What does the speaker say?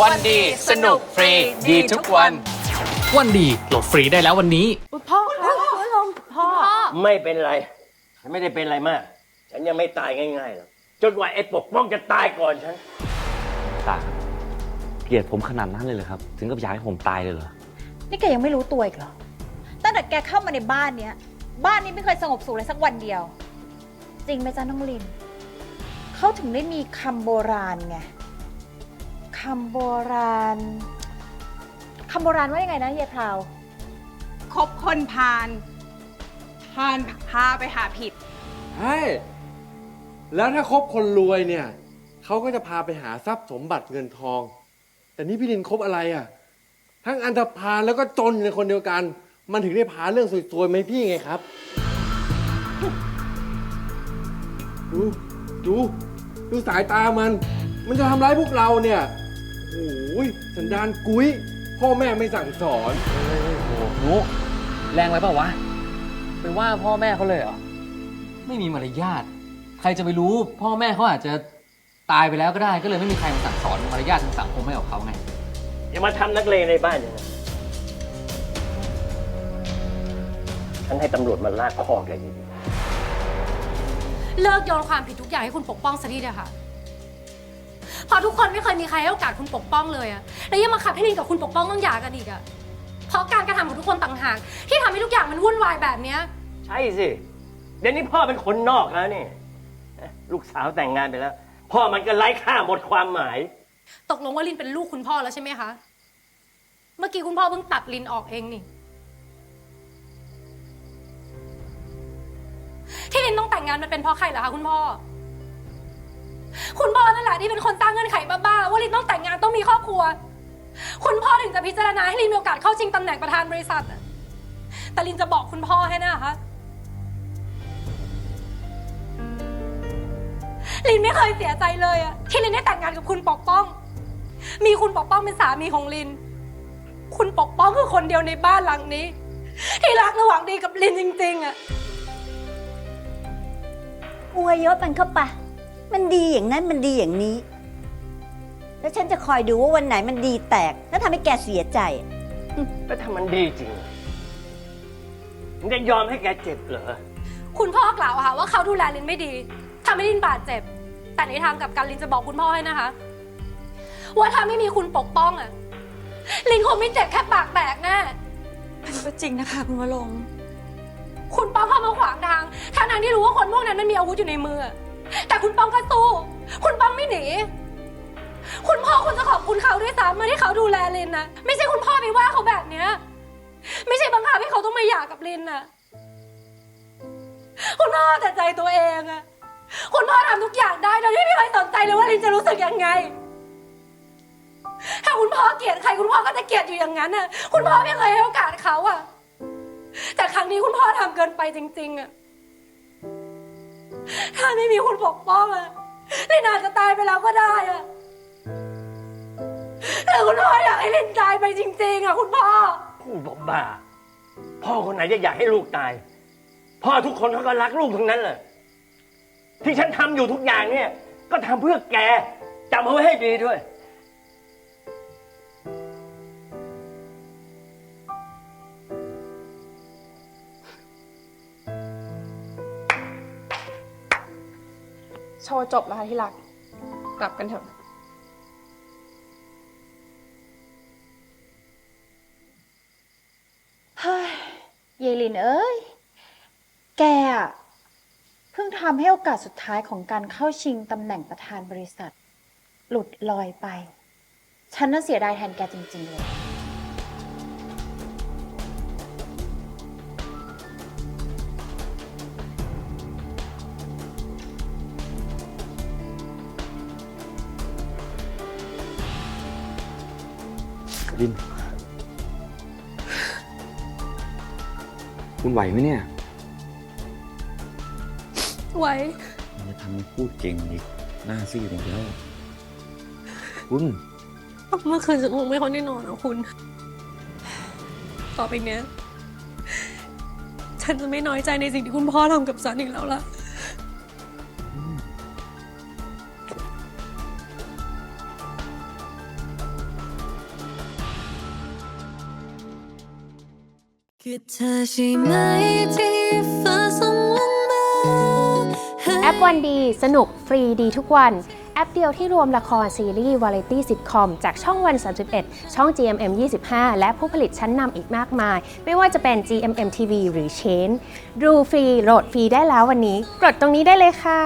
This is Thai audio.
วันดีสนุกฟรีดีทุกวัน วันดีโหลดฟรีได้แล้ววันนี้ พ่อคะคุณผู้ชมพ่อ ไม่เป็นไร ฉันไม่ได้เป็นอะไรมาก ฉันยังไม่ตายง่ายๆหรอกจนกว่าไอ้ปกป้องจะตายก่อนฉัน ตาครับเกลียดผมขนาดนั้นเลยเหรอครับ ถึงกับอยากให้ผมตายเลยเหรอ นี่แกยังไม่รู้ตัวอีกเหรอ ตั้งแต่แกเข้ามาในบ้านเนี้ย บ้านนี้ไม่เคยสงบสุขเลยสักวันเดียว จริงไหมจ๊ะน้องลิน เขาถึงได้มีคำโบราณไง คำโบราณคำโบราณว่ายังไงนะเยายพราวคบคนพาลพาลพาไปหาผิด ใช่ แล้วถ้าคบคนรวยเนี่ย เขาก็จะพาไปหาทรัพย์สมบัติเงินทอง แต่นี่พี่ลินคบอะไรอะ ทั้งอันธพาลแล้วก็จนในคนเดียวกัน มันถึงได้พาเรื่องสวยๆไหมาให้พี่ไงครับ ดู ดู ดูสายตามัน มันจะทำร้ายพวกเราเนี่ย โอ้ยสันดานกุ้ย พ่อแม่ไม่สั่งสอน โอ้โหนุแรงไปเปล่าวะ ไปว่าพ่อแม่เขาเลยเหรอ ไม่มีมารยาท ใครจะไปรู้ พ่อแม่เขาอาจจะตายไปแล้วก็ได้ ก็เลยไม่มีใครมาสั่งสอนมารยาททางสังคมให้กับเขาไง อย่ามาทำนักเลงในบ้านอย่างนั้นฉันให้ตำรวจมาลากคอแกดี เลิกโยนความผิดทุกอย่างให้คุณปกป้องสักทีเถอะค่ะ เพราะทุกคนไม่เคยมีใครให้โอกาสคุณปกป้องเลยอะแล้วยังมาขับให้ลินกับคุณปกป้องต้องหย่ากันอีกอะเพราะการกระทำของทุกคนต่างหากที่ทำให้ทุกอย่างมันวุ่นวายแบบเนี้ยๆใช่สิ เดี๋ยวนี้พ่อเป็นคนนอกแล้วนี่เอ๊ะลูกสาวแต่งงานไปแล้ว พ่อมันก็ไร้ค่าหมดความหมาย ตกลงว่าลินเป็นลูกคุณพ่อแล้วใช่ไหมคะ เมื่อกี้คุณพ่อเพิ่งตัดลินออกเองนี่ ที่ลินต้องแต่งงานมันเป็นเพราะใครเหรอคะคุณพ่อ คุณพ่อนั่นแหละที่เป็นคนตั้งเงื่อนไขบ้าๆว่าลินต้องแต่งงานต้องมีครอบครัว คุณพ่อถึงจะพิจารณาให้ลินมีโอกาสเข้าชิงตำแหน่งประธานบริษัทแต่ลินจะบอกคุณพ่อให้นะคะลินไม่เคยเสียใจเลยอะที่ลินได้แต่งงานกับคุณปกป้อง มีคุณปกป้องเป็นสามีของลิน คุณปกป้องคือคนเดียวในบ้านหลังนี้ ที่รักระหว่างดีกับลินจริง ๆอะอวยยศมันเข้าไป มันดีอย่างนั้นมันดีอย่างนี้ แล้วฉันจะคอยดูว่าวันไหนมันดีแตก แล้วทำให้แกเสียใจ แล้วถ้ามันดีจริงมันจะยอมให้แกเจ็บเหรอ คุณพ่อกล่าวค่ะว่าเขาดูแลลินไม่ดีทำให้ลินบาดเจ็บ แต่ในทางกลับกันลินจะบอกคุณพ่อให้นะคะ ว่าถ้าไม่มีคุณปกป้องอะลินคงไม่เจ็บแค่ปากแตกแน่ก็จริงนะคะ คุณวรงคุณป้องเข้ามาขวางทางทางนั้นที่รู้ว่าคนพวกนั้นมันมีอาวุธอยู่ในมือ แต่คุณปองก็สู้ คุณปองไม่หนี คุณพ่อคุณจะขอบคุณเขาด้วยซ้ำมาที่เขาดูแลลินนะ ไม่ใช่คุณพ่อไปว่าเขาแบบเนี้ย ไม่ใช่บังคับให้เขาต้องมาหย่ากับลินนะคุณพ่อแต่ใจตัวเองอะคุณพ่อทำทุกอย่างได้โดยที่ไม่เคยสนใจเลยว่าลินจะรู้สึกยังไง ถ้าคุณพ่อเกลียดใครคุณพ่อก็จะเกลียดอยู่อย่างนั้นน่ะ คุณพ่อไม่เคยให้โอกาสเขาอะแต่ครั้งนี้คุณพ่อทำเกินไปจริง ๆอะ ถ้าไม่มีคุณปกป้องอะลินอาจจะตายไปแล้วก็ได้อะแต่คุณพ่ออยากให้ลินตายไปจริง ๆอะคุณพ่อ พูดบ้า พ่อคนไหนจะอยากให้ลูกตาย พ่อทุกคนเขาก็รักลูกทั้งนั้นแหละที่ฉันทำอยู่ทุกอย่างเนี่ย ก็ทำเพื่อแกจำเอาไว้ให้ดีด้วย โชว์จบแล้วค่ะที่รัก กลับกันเถอะ เฮ้ยเยลินเอ้ย แกอะเพิ่งทำให้โอกาสสุดท้ายของการเข้าชิงตำแหน่งประธานบริษัท หลุดลอยไป ฉันน่าเสียดายแทนแกจริง ๆ เลย ลินคุณไหวไหมเนี่ยไว้มันจะทำให้พูดเก่งอีกหน้าซีดหมดแล้ว คุณ เมื่อคืนฉันคงไม่ค่อยได้นอนอะคุณ ต่อไปเนี้ย ฉันจะไม่น้อยใจในสิ่งที่คุณพ่อทำกับฉันอีกแล้วล่ะ คือเธอใช่ไหมที่ฟ้าส่งลงมาแอปวันดี สนุกฟรีดีทุกวัน แอปเดียวที่รวมละครซีรีส์วาไรตี้ซิทคอมจากช่องวัน 31 ช่อง GMM 25 และผู้ผลิตชั้นนำอีกมากมาย ไม่ว่าจะเป็น GMM TV หรือ Chain ดูฟรีโหลดฟรีได้แล้ววันนี้ กดตรงนี้ได้เลยค่ะ